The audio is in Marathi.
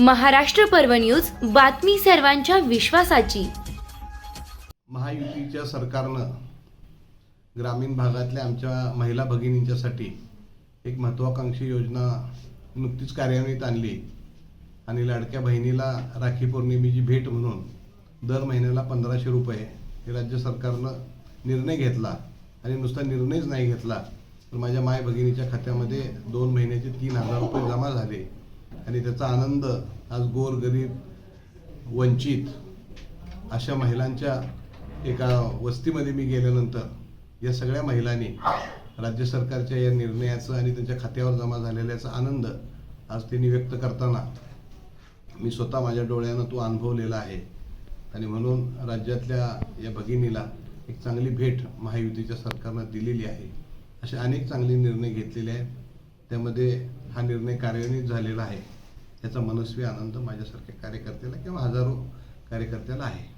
महाराष्ट्र पर्व न्यूज बातमी सर्वांच्या विश्वासाची. महायुतीच्या सरकारनं ग्रामीण भागातल्या आमच्या महिला भगिनींच्यासाठी एक महत्त्वाकांक्षी योजना नुकतीच कार्यान्वित आणली. आणि लाडक्या बहिणीला राखी पौर्णिमेची भेट म्हणून दर महिन्याला पंधराशे रुपये हे राज्य सरकारनं निर्णय घेतला आणि नुसता निर्णयच नाही घेतला. तर माझ्या माय भगिनीच्या खात्यामध्ये दोन महिन्याचे तीन हजार रुपये जमा झाले. आणि त्याचा आनंद आज गोरगरीब वंचित अशा महिलांच्या एका वस्तीमध्ये मी गेल्यानंतर या सगळ्या महिलांनी राज्य सरकारच्या या निर्णयाचं आणि त्यांच्या खात्यावर जमा झालेल्याचा आनंद आज त्यांनी व्यक्त करताना मी स्वतः माझ्या डोळ्यानं तो अनुभवलेला आहे. आणि म्हणून राज्यातल्या या भगिनीला एक चांगली भेट महायुतीच्या सरकारनं दिलेली आहे. असे अनेक चांगले निर्णय घेतलेले आहेत. त्यामध्ये हा निर्णय कार्यान्वित झालेला आहे. याचा मनस्वी आनंद माझ्यासारख्या कार्यकर्त्याला किंवा हजारो कार्यकर्त्याला आहे.